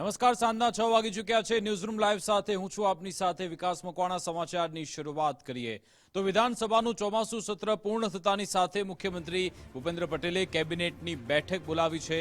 નમસ્કાર, સાંજના છ વાગી ચૂક્યા છે. ન્યૂઝરૂમ લાઈવ સાથે હું છું આપની સાથે વિકાસ મકવાણા સમાચારની શરૂઆત કરીએ. તો વિધાનસભાનું ચોમાસુ સત્ર પૂર્ણ થતાની સાથે મુખ્યમંત્રી ભૂપેન્દ્ર પટેલે કેબિનેટની બેઠક બોલાવી છે.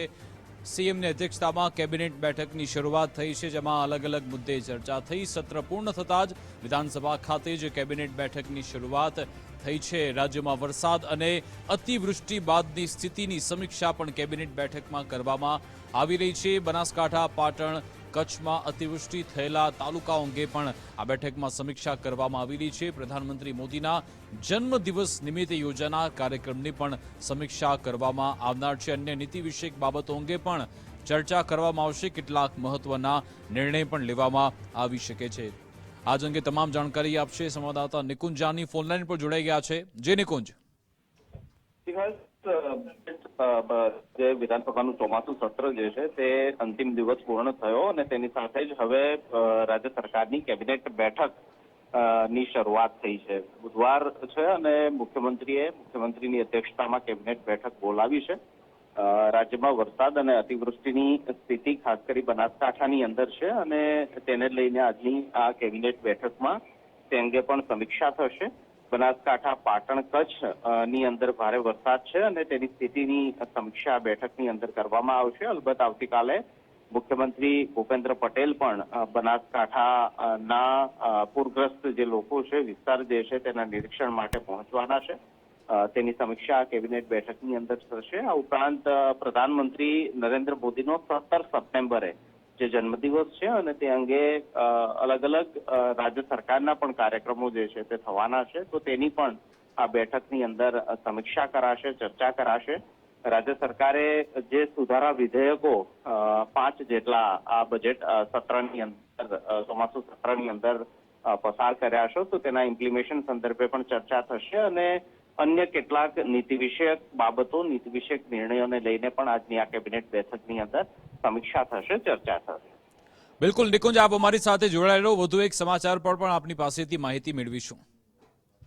સીએમની અધ્યક્ષતામાં કેબિનેટ બેઠકની શરૂઆત થઈ છે, જેમાં અલગ અલગ મુદ્દે ચર્ચા થઈ. સત્ર પૂર્ણ થતાં જ વિધાનસભા ખાતે જ કેબિનેટ બેઠકની શરૂઆત થઈ છે. રાજ્યમાં વરસાદ અને અતિવૃષ્ટિ બાદની સ્થિતિની સમીક્ષા પણ કેબિનેટ બેઠકમાં કરવામાં આવી રહી છે. બનાસકાંઠા, પાટણ કચ્છમાં અતિવૃષ્ટિ થયેલા તાલુકાઓ અંગે પણ આ બેઠકમાં સમીક્ષા કરવામાં આવેલી છે. પ્રધાનમંત્રી મોદીના જન્મદિવસ નિમિત્તે યોજાનાર કાર્યક્રમની પણ સમીક્ષા કરવામાં આવનાર છે. અન્ય નીતિ વિષયક બાબતો અંગે પણ ચર્ચા કરવામાં આવશે. કેટલાક મહત્વના નિર્ણય પણ લેવામાં આવી શકે છે. આજ અંગે તમામ જાણકારી આપશે. સંવાદદાતા નિકુંજ જાની ફોનલાઈન પર જોડાઈ ગયા છે. જે નિકુંજ. જે વિધાનસભાનું ચોમાસું સત્ર જે છે તે અંતિમ દિવસ પૂર્ણ થયો અને તેની સાથે જ હવે રાજ્ય સરકારની કેબિનેટ બેઠકની શરૂઆત થઈ છે. બુધવાર છે અને મુખ્યમંત્રીએ, મુખ્યમંત્રીની અધ્યક્ષતામાં કેબિનેટ બેઠક બોલાવી છે. રાજ્યમાં વરસાદ અને અતિવૃષ્ટિની સ્થિતિ ખાસ કરી બનાસકાંઠાની અંદર છે અને તેને લઈને આજની આ કેબિનેટ બેઠકમાં તે અંગે પણ સમીક્ષા થશે. બનાસકાંઠા પાટણ કચ્છની અંદર ભારે વરસાદ છે અને તેની સ્થિતિની સમીક્ષા બેઠકની અંદર કરવામાં આવશે. અલબત્ત આવતીકાલે મુખ્યમંત્રી ભૂપેન્દ્ર પટેલ પણ બનાસકાંઠાના પૂરગ્રસ્ત જે લોકો છે, વિસ્તાર જે છે, તેના નિરીક્ષણ માટે પહોંચવાના છે. તેની સમીક્ષા કેબિનેટ બેઠકની અંદર થશે. આ ઉપરાંત પ્રધાનમંત્રી નરેન્દ્ર મોદીનો સત્તર સપ્ટેમ્બરે જે જન્મદિવસ છે અને તે અંગે અલગ અલગ રાજ્ય સરકારના પણ કાર્યક્રમો જે છે તે થવાના છે. તો તેની પણ આ બેઠકની અંદર સમીક્ષા કરાશે, ચર્ચા કરાશે. રાજ્ય સરકારે જે સુધારા વિધેયકો પાંચ જેટલા આ બજેટ સત્રની અંદર ચોમાસુ સત્રની અંદર પસાર કર્યા છે તો તેના ઇમ્પ્લિમેશન સંદર્ભે પણ ચર્ચા થશે અને અન્ય કેટલાક નીતિ વિષયક બાબતો નીતિ વિષયક નિર્ણયોને લઈને પણ આજની આ કેબિનેટ બેઠકની અંદર સમીક્ષા થશે, ચર્ચા થશે. બિલકુલ, નિકુંજ, આપ અમારી સાથે જોડાયેલો વધુ એક સમાચાર પર પણ આપની પાસેથી માહિતી મેળવીશું.